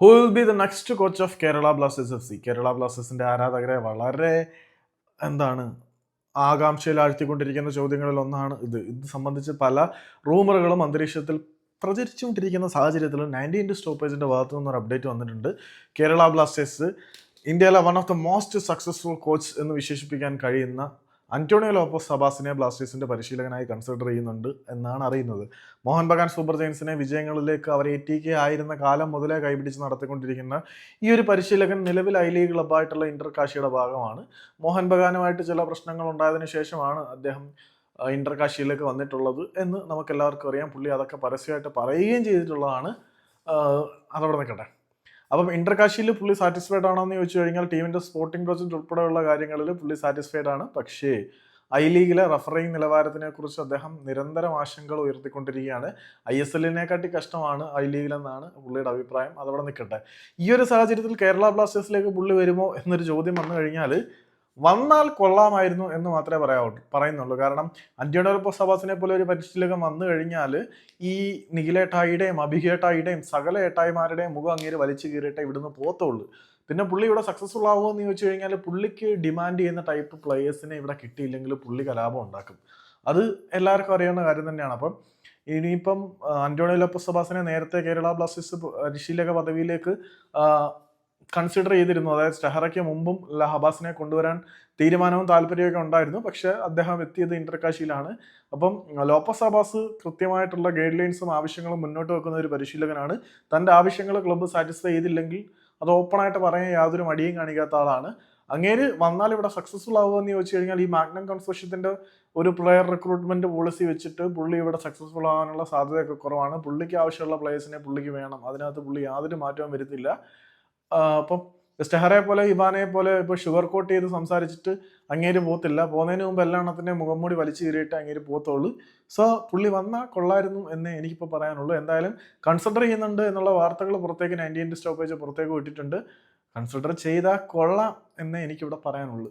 Who will be the next coach of Kerala blasters F C Kerala ബ്ലാസ്റ്റേഴ്സിന്റെ ആരാധകരെ വളരെ എന്താണ് ആകാംക്ഷയിൽ ആഴ്ത്തിക്കൊണ്ടിരിക്കുന്ന ചോദ്യങ്ങളിൽ ഒന്നാണ് ഇത്. ഇത് സംബന്ധിച്ച് പല റൂമറുകളും അന്തരീക്ഷത്തിൽ പ്രചരിച്ചുകൊണ്ടിരിക്കുന്ന സാഹചര്യത്തിൽ നയന്റി ഇന്റു സ്റ്റോപ്പേജിന്റെ ഭാഗത്തു നിന്നൊരു അപ്ഡേറ്റ് വന്നിട്ടുണ്ട്. കേരള ബ്ലാസ്റ്റേഴ്സ് ഇന്ത്യയിലെ one of the most successful coach എന്ന് വിശേഷിപ്പിക്കാൻ കഴിയുന്ന അന്റോണിയോ ലോപ്പോസ് സബാസിനെ ബ്ലാസ്റ്റേഴ്സിന്റെ പരിശീലകനായി കൺസിഡർ ചെയ്യുന്നുണ്ട് എന്നാണ് അറിയുന്നത്. മോഹൻ ബഗാൻ സൂപ്പർ ജയൻസിനെ വിജയങ്ങളിലേക്ക് അവർ എത്തിക്കുക ആയിരുന്ന കാലം മുതലേ കൈപിടിച്ച് നടത്തിക്കൊണ്ടിരിക്കുന്ന ഈ ഒരു പരിശീലകൻ നിലവിൽ ഐ ലീഗ് ക്ലബ്ബായിട്ടുള്ള ഇന്റർ കാശിയുടെ ഭാഗമാണ്. മോഹൻ ബഗാനുമായിട്ട് ചില പ്രശ്നങ്ങൾ ഉണ്ടായതിനു ശേഷമാണ് അദ്ദേഹം ഇന്റർ കാശിയിലേക്ക് വന്നിട്ടുള്ളത് എന്ന് നമുക്ക് എല്ലാവർക്കും അറിയാം. പുള്ളി അതൊക്കെ പരസ്യമായിട്ട് പറയുകയും ചെയ്തിട്ടുള്ളതാണ്. അതവിടെ നിൽക്കട്ടെ. അപ്പം ഇന്റർ കാശിയിൽ പുള്ളി സാറ്റിസ്ഫൈഡ് ആണോ എന്ന് ചോദിച്ചു കഴിഞ്ഞാൽ ടീമിന്റെ സ്പോർട്ടിംഗ് പ്രോജക്റ്റ് ഉൾപ്പെടെയുള്ള കാര്യങ്ങളിൽ പുള്ളി സാറ്റിസ്ഫൈഡ് ആണ്. പക്ഷേ ഐ ലീഗിലെ റഫറിംഗ് നിലവാരത്തിനെ കുറിച്ച് അദ്ദേഹം നിരന്തരം ആശങ്കകൾ ഉയർത്തിക്കൊണ്ടിരിക്കുകയാണ്. ഐ എസ് എല്ലിനെക്കാട്ടി കഷ്ടമാണ് ഐ ലീഗിലെന്നാണ് പുള്ളിയുടെ അഭിപ്രായം. അതവിടെ നിൽക്കട്ടെ. ഈ ഒരു സാഹചര്യത്തിൽ കേരള ബ്ലാസ്റ്റേഴ്സിലേക്ക് പുള്ളി വരുമോ എന്നൊരു ചോദ്യം വന്നു കഴിഞ്ഞാൽ വന്നാൽ കൊള്ളാമായിരുന്നു എന്ന് മാത്രമേ പറയാവൂ പറയുന്നുള്ളൂ. കാരണം അന്ത്യോണോലപ്പോ സബാസിനെ പോലെ ഒരു പരിശീലകൻ വന്നു കഴിഞ്ഞാൽ ഈ നിഖിലേട്ടായിയുടെയും അഭികേട്ടായിയുടെയും സകല ഏട്ടായിമാരുടെയും മുഖം അങ്ങേര് വലിച്ചു കീറിയിട്ടേ ഇവിടുന്ന് പോത്തുള്ളൂ പിന്നെ പുള്ളി ഇവിടെ സക്സസ്ഫുൾ ആവുമോ എന്ന് ചോദിച്ചു കഴിഞ്ഞാൽ പുള്ളിക്ക് ഡിമാൻഡ് ചെയ്യുന്ന ടൈപ്പ് പ്ലേയേഴ്സിനെ ഇവിടെ കിട്ടിയില്ലെങ്കിൽ പുള്ളി കലാപം ഉണ്ടാക്കും. അത് എല്ലാവർക്കും അറിയാവുന്ന കാര്യം തന്നെയാണ്. അപ്പം ഇനിയിപ്പം അന്റോണിയോ ലോപ്പസ് സബാസിനെ നേരത്തെ കേരള ബ്ലാസ്റ്റേഴ്സ് പരിശീലക പദവിയിലേക്ക് കൺസിഡർ ചെയ്തിരുന്നു. അതായത് സ്റ്റെഹറയ്ക്ക് മുമ്പും ലഹബാസിനെ കൊണ്ടുവരാൻ തീരുമാനവും താല്പര്യമൊക്കെ ഉണ്ടായിരുന്നു. പക്ഷേ അദ്ദേഹം എത്തിയത് ഇന്റർകാശിയിലാണ്. അപ്പം ലോപ്പസ് അബാസ് കൃത്യമായിട്ടുള്ള ഗൈഡ് ലൈൻസും ആവശ്യങ്ങളും മുന്നോട്ട് വെക്കുന്ന ഒരു പരിശീലകനാണ്. തന്റെ ആവശ്യങ്ങൾ ക്ലബ്ബ് സാറ്റിസ്ഫൈ ചെയ്തില്ലെങ്കിൽ അത് ഓപ്പണായിട്ട് പറയാൻ യാതൊരു മടിയും കാണിക്കാത്ത ആളാണ്. അങ്ങേര് വന്നാൽ ഇവിടെ സക്സസ്ഫുൾ ആവുമെന്ന് ചോദിച്ചു കഴിഞ്ഞാൽ ഈ മാഗ്നം കൺസോഷ്യത്തിന്റെ ഒരു പ്ലെയർ റിക്രൂട്ട്മെന്റ് പോളിസി വെച്ചിട്ട് പുള്ളി ഇവിടെ സക്സസ്ഫുൾ ആവാനുള്ള സാധ്യതയൊക്കെ കുറവാണ്. പുള്ളിക്ക് ആവശ്യമുള്ള പ്ലേയേഴ്സിനെ പുള്ളിക്ക് വേണം. അതിനകത്ത് പുള്ളി യാതൊരു മാറ്റവും വരുത്തില്ല. അപ്പം സ്റ്റെഹറെ പോലെ ഇബാനയെ പോലെ ഇപ്പോൾ ഷുഗർ കോട്ട് ചെയ്ത് സംസാരിച്ചിട്ട് അങ്ങേര് പോത്തില്ല പോകുന്നതിന് മുമ്പ് എല്ലാ എണ്ണത്തിന്റെ മുഖംമൂടി വലിച്ചു കീറിയിട്ട് അങ്ങേര് പോകത്തുള്ളൂ. സോ പുള്ളി വന്നാൽ കൊള്ളായിരുന്നു എന്നേ എനിക്കിപ്പോൾ പറയാനുള്ളൂ. എന്തായാലും കൺസിഡർ ചെയ്യുന്നുണ്ട് എന്നുള്ള വാർത്തകൾ പുറത്തേക്ക് നയന്റീൻ സ്റ്റോപ്പേജ് പുറത്തേക്ക് വിട്ടിട്ടുണ്ട്. കൺസിഡർ ചെയ്താൽ കൊള്ളാം എന്നേ എനിക്കിവിടെ പറയാനുള്ളൂ.